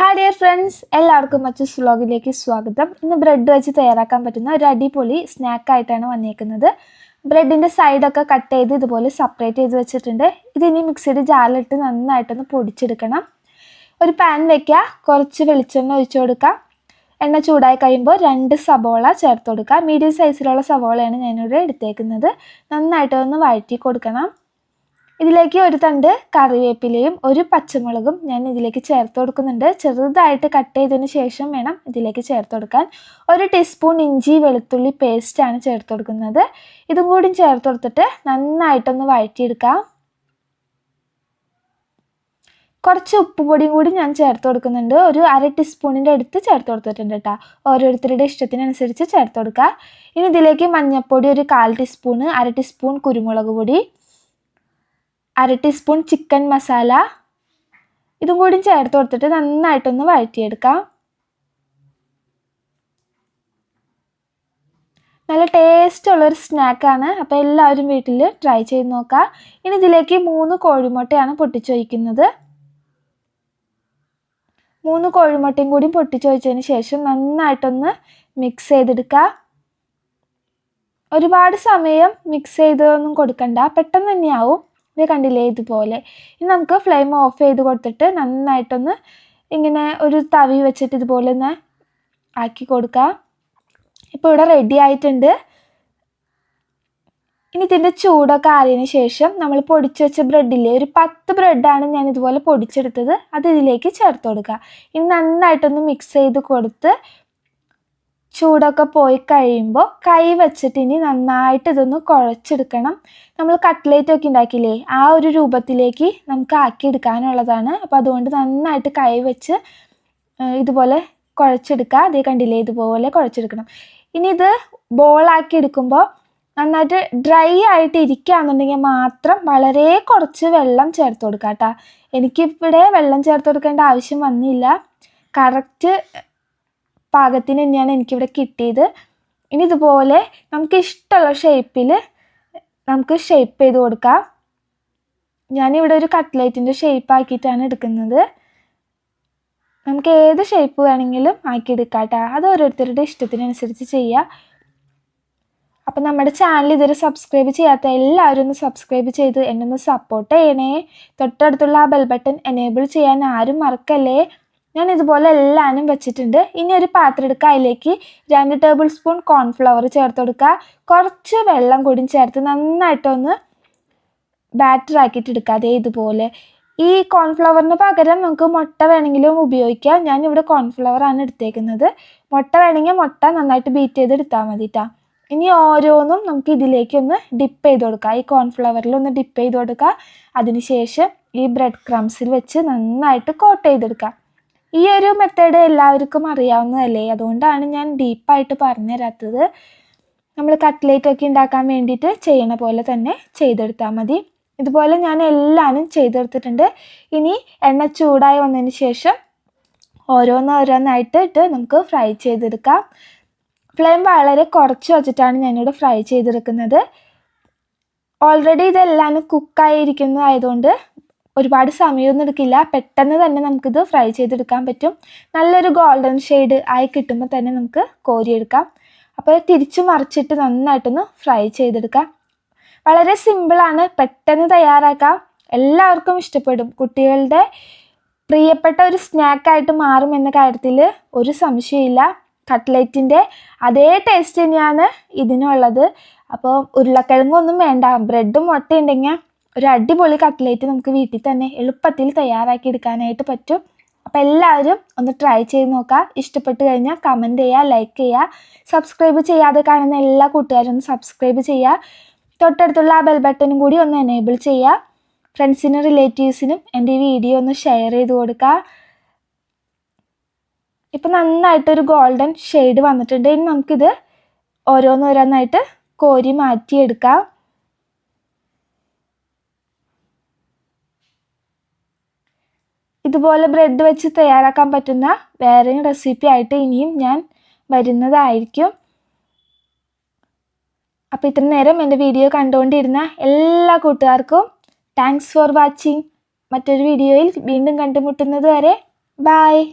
Hi dear friends എല്ലാവർക്കും മറ്റൊരു വ്ലോഗിലേക്ക് സ്വാഗതം. ഇന്ന് ബ്രെഡ് വെച്ച് തയ്യാറാക്കാൻ പറ്റുന്ന ഒരു അടിപൊളി സ്നാക്കായിട്ടാണ് വന്നേക്കുന്നത്. ബ്രെഡിന്റെ സൈഡൊക്കെ കട്ട് ചെയ്ത് ഇതുപോലെ സെപ്പറേറ്റ് ചെയ്ത് വെച്ചിട്ടുണ്ട്. ഇതിനി മിക്സിയുടെ ജാറിലിട്ട് നന്നായിട്ടൊന്ന് പൊടിച്ചെടുക്കണം. ഒരു പാൻ വെക്കുക കുറച്ച് വെളിച്ചെണ്ണ ഒഴിച്ചു കൊടുക്കുക എണ്ണ ചൂടായി കഴിയുമ്പോൾ രണ്ട് സവോള ചേർത്ത് കൊടുക്കുക മീഡിയം സൈസിലുള്ള സവോളയാണ് ഞാനിവിടെ എടുത്തേക്കുന്നത്. നന്നായിട്ടൊന്ന് വഴറ്റി കൊടുക്കണം. ഇതിലേക്ക് ഒരു തണ്ട് കറിവേപ്പിലയും ഒരു പച്ചമുളകും ഞാൻ ഇതിലേക്ക് ചേർത്ത് കൊടുക്കുന്നുണ്ട്. ചെറുതായിട്ട് കട്ട് ചെയ്തതിന് ശേഷം വേണം ഇതിലേക്ക് ചേർത്ത് കൊടുക്കാൻ. ഒരു ടീസ്പൂൺ ഇഞ്ചി വെളുത്തുള്ളി പേസ്റ്റാണ് ചേർത്ത് കൊടുക്കുന്നത്. ഇതും കൂടി ചേർത്ത് കൊടുത്തിട്ട് നന്നായിട്ടൊന്ന് വഴറ്റിയെടുക്കാം. കുറച്ച് ഉപ്പ് പൊടിയും കൂടി ഞാൻ ചേർത്ത് കൊടുക്കുന്നുണ്ട്. ഒരു അര ടീസ്പൂണിന്റെ അടുത്ത് ചേർത്ത് കൊടുത്തിട്ടുണ്ട് കേട്ടോ ഓരോരുത്തരുടെ ഇഷ്ടത്തിനനുസരിച്ച് ചേർത്ത് കൊടുക്കുക ഇനി ഇതിലേക്ക് മഞ്ഞൾപ്പൊടി ഒരു കാൽ ടീസ്പൂണ് അര ടീസ്പൂൺ കുരുമുളക് പൊടി. അര ടീസ്പൂൺ ചിക്കൻ മസാല ഇതും കൂടി ചേർത്ത് കൊടുത്തിട്ട് നന്നായിട്ടൊന്ന് വഴറ്റിയെടുക്കാം. നല്ല ടേസ്റ്റ് ഉള്ളൊരു സ്നാക്കാണ് അപ്പോൾ എല്ലാവരും വീട്ടിൽ ട്രൈ ചെയ്ത് നോക്കുക ഇനി ഇതിലേക്ക് മൂന്ന് കോഴിമുട്ടയാണ് പൊട്ടിച്ചൊഴിക്കുന്നത്. മൂന്ന് കോഴിമുട്ടയും കൂടി പൊട്ടിച്ചൊഴിച്ചതിന് ശേഷം നന്നായിട്ടൊന്ന് മിക്സ് ചെയ്തെടുക്കുക ഒരുപാട് സമയം മിക്സ് ചെയ്തൊന്നും കൊടുക്കണ്ട. പെട്ടെന്ന് തന്നെയാവും. ഇത് കണ്ടില്ലേ ഇതുപോലെ? ഇനി നമുക്ക് ഫ്ലെയിം ഓഫ് ചെയ്ത് കൊടുത്തിട്ട് നന്നായിട്ടൊന്ന് ഇങ്ങനെ ഒരു തവി വെച്ചിട്ട് ഇതുപോലെ ഒന്ന് ആക്കി കൊടുക്കാം. ഇപ്പോൾ ഇവിടെ റെഡി ആയിട്ടുണ്ട്. ഇനി ഇതിന്റെ ചൂടൊക്കെ ആറിയതിന് ശേഷം നമ്മൾ പൊടിച്ച് വെച്ച ബ്രെഡില്ലേ ഒരു പത്ത് ബ്രെഡാണ് ഞാൻ ഇതുപോലെ പൊടിച്ചെടുത്തത്. അത് ഇതിലേക്ക് ചേർത്ത് കൊടുക്കുക. ഇനി നന്നായിട്ടൊന്ന് മിക്സ് ചെയ്ത് കൊടുത്ത് ചൂടൊക്കെ പോയി കഴിയുമ്പോൾ കൈ വെച്ചിട്ട് ഇനി നന്നായിട്ട് ഇതൊന്ന് കുഴച്ചെടുക്കണം. നമ്മൾ കട്ട്ലേറ്റ് ഒക്കെ ഉണ്ടാക്കിയില്ലേ ആ ഒരു രൂപത്തിലേക്ക് നമുക്ക് ആക്കിയെടുക്കാനുള്ളതാണ് അപ്പോൾ അതുകൊണ്ട് നന്നായിട്ട് കൈ വെച്ച് ഇതുപോലെ കുഴച്ചെടുക്കുക. അതേ കണ്ടില്ലേ ഇതുപോലെ കുഴച്ചെടുക്കണം. ഇനി ഇത് ബോളാക്കി എടുക്കുമ്പോൾ നന്നായിട്ട് ഡ്രൈ ആയിട്ട് ഇരിക്കുകയാണെന്നുണ്ടെങ്കിൽ മാത്രം വളരെ കുറച്ച് വെള്ളം ചേർത്ത് കൊടുക്കുക കേട്ടോ. എനിക്കിവിടെ വെള്ളം ചേർത്ത് കൊടുക്കേണ്ട ആവശ്യം വന്നില്ല. കറക്റ്റ് പാകത്തിന് തന്നെയാണ് എനിക്കിവിടെ കിട്ടിയത്. ഇനി ഇതുപോലെ നമുക്ക് ഇഷ്ടമുള്ള ഷേപ്പിൽ നമുക്ക് ഷേപ്പ് ചെയ്ത് കൊടുക്കാം. ഞാനിവിടെ ഒരു കട്ട്ലേറ്റിന്റെ ഷേപ്പ് ആക്കിയിട്ടാണ് എടുക്കുന്നത്. നമുക്ക് ഏത് ഷേപ്പ് വേണമെങ്കിലും ആക്കിയെടുക്കാം കേട്ടോ. അത് ഓരോരുത്തരുടെ ഇഷ്ടത്തിനനുസരിച്ച് ചെയ്യുക അപ്പം നമ്മുടെ ചാനൽ ഇതുവരെ സബ്സ്ക്രൈബ് ചെയ്യാത്ത എല്ലാവരും ഒന്ന് സബ്സ്ക്രൈബ് ചെയ്ത് എന്നെ ഒന്ന് സപ്പോർട്ട് ചെയ്യണേ. തൊട്ടടുത്തുള്ള ആ ബെൽ ബട്ടൺ എനേബിൾ ചെയ്യാൻ ആരും മറക്കല്ലേ? ഞാൻ ഇതുപോലെ എല്ലാനും വെച്ചിട്ടുണ്ട്. ഇനി ഒരു പാത്രം എടുക്കുക. അതിലേക്ക് രണ്ട് ടേബിൾ സ്പൂൺ കോൺഫ്ലവർ ചേർത്ത് കൊടുക്കുക. കുറച്ച് വെള്ളം കൂടി ചേർത്ത് നന്നായിട്ടൊന്ന് ബാറ്റർ ആക്കിയിട്ട് എടുക്കുക. അതേ ഇതുപോലെ. ഈ കോൺഫ്ലവറിന് പകരം നമുക്ക് മുട്ട വേണമെങ്കിലും ഉപയോഗിക്കാം. ഞാൻ ഇവിടെ കോൺഫ്ലവർ ആണ് എടുത്തേക്കുന്നത്. മുട്ട വേണമെങ്കിൽ മുട്ട നന്നായിട്ട് ബീറ്റ് ചെയ്ത് എടുത്താൽ മതി കേട്ടോ ഇനി ഓരോന്നും നമുക്ക് ഇതിലേക്ക് ഒന്ന് ഡിപ്പ് ചെയ്ത് കൊടുക്കുക. ഈ കോൺഫ്ലവറിൽ ഒന്ന് ഡിപ്പ് ചെയ്ത് കൊടുക്കുക. അതിനുശേഷം ഈ ബ്രെഡ് ക്രംസിൽ വെച്ച് നന്നായിട്ട് കോട്ട് ചെയ്തെടുക്കുക ഈ ഒരു മെത്തേഡ് എല്ലാവർക്കും അറിയാവുന്നതല്ലേ? അതുകൊണ്ടാണ് ഞാൻ ഡീപ്പായിട്ട് പറഞ്ഞു തരാത്തത് നമ്മൾ കട്ട്ലേറ്റ് ഒക്കെ ഉണ്ടാക്കാൻ വേണ്ടിയിട്ട് ചെയ്യണ പോലെ തന്നെ ചെയ്തെടുത്താൽ മതി. ഇതുപോലെ ഞാൻ എല്ലാവരും ചെയ്തെടുത്തിട്ടുണ്ട്. ഇനി എണ്ണ ചൂടായി വന്നതിന് ശേഷം ഓരോന്നോരോന്നായിട്ട് ഇട്ട് നമുക്ക് ഫ്രൈ ചെയ്തെടുക്കാം. ഫ്ലെയിം വളരെ കുറച്ച് വെച്ചിട്ടാണ് ഞാനിവിടെ ഫ്രൈ ചെയ്തെടുക്കുന്നത്. ഓൾറെഡി ഇതെല്ലാം കുക്കായിരിക്കുന്നതായതുകൊണ്ട് ഒരുപാട് സമയമൊന്നും എടുക്കില്ല. പെട്ടെന്ന് തന്നെ നമുക്കിത് ഫ്രൈ ചെയ്തെടുക്കാൻ പറ്റും. നല്ലൊരു ഗോൾഡൻ ഷെയ്ഡ് ആയി കിട്ടുമ്പോൾ തന്നെ നമുക്ക് കോരിയെടുക്കാം. അപ്പോൾ തിരിച്ചു മറിച്ചിട്ട് നന്നായിട്ടൊന്ന് ഫ്രൈ ചെയ്തെടുക്കാം. വളരെ സിമ്പിളാണ് പെട്ടെന്ന് തയ്യാറാക്കാം. എല്ലാവർക്കും ഇഷ്ടപ്പെടും. കുട്ടികളുടെ പ്രിയപ്പെട്ട ഒരു സ്നാക്കായിട്ട് മാറും എന്ന കാര്യത്തിൽ ഒരു സംശയമില്ല കട്ട്ലറ്റിന്റെ അതേ ടേസ്റ്റ് തന്നെയാണ് ഇതിനുള്ളത്. അപ്പോൾ ഉരുളക്കിഴങ്ങൊന്നും വേണ്ട. ബ്രെഡും മുട്ടയുണ്ടെങ്കിൽ ഒരു അടിപൊളി കട്ട്ലേറ്റ് നമുക്ക് വീട്ടിൽ തന്നെ എളുപ്പത്തിൽ തയ്യാറാക്കി എടുക്കാനായിട്ട് പറ്റും. അപ്പോൾ എല്ലാവരും ഒന്ന് ട്രൈ ചെയ്ത് നോക്കുക ഇഷ്ടപ്പെട്ട് കഴിഞ്ഞാൽ കമന്റ് ചെയ്യുക ലൈക്ക് ചെയ്യുക സബ്സ്ക്രൈബ് ചെയ്യാതെ കാണുന്ന എല്ലാ കൂട്ടുകാരും ഒന്ന് സബ്സ്ക്രൈബ് ചെയ്യുക തൊട്ടടുത്തുള്ള ആ ബെൽ ബട്ടണും കൂടി ഒന്ന് എനേബിൾ ചെയ്യുക ഫ്രണ്ട്സിനും റിലേറ്റീവ്സിനും എന്റെ ഈ വീഡിയോ ഒന്ന് ഷെയർ ചെയ്ത് കൊടുക്കുക ഇപ്പം നന്നായിട്ടൊരു ഗോൾഡൻ ഷെയ്ഡ് വന്നിട്ടുണ്ട്. ഇനി നമുക്കിത് ഓരോന്നോരോന്നായിട്ട് കോരി മാറ്റിയെടുക്കാം. ഇതുപോലെ ബ്രെഡ് വെച്ച് തയ്യാറാക്കാൻ പറ്റുന്ന വേറെയും റെസിപ്പി ആയിട്ട് ഇനിയും ഞാൻ വരുന്നതായിരിക്കും. അപ്പോൾ ഇത്ര നേരം എന്റെ വീഡിയോ കണ്ടുകൊണ്ടിരുന്ന എല്ലാ കൂട്ടുകാർക്കും താങ്ക്സ് ഫോർ വാച്ചിങ് മറ്റൊരു വീഡിയോയിൽ വീണ്ടും കണ്ടുമുട്ടുന്നത് വരെ ബായ്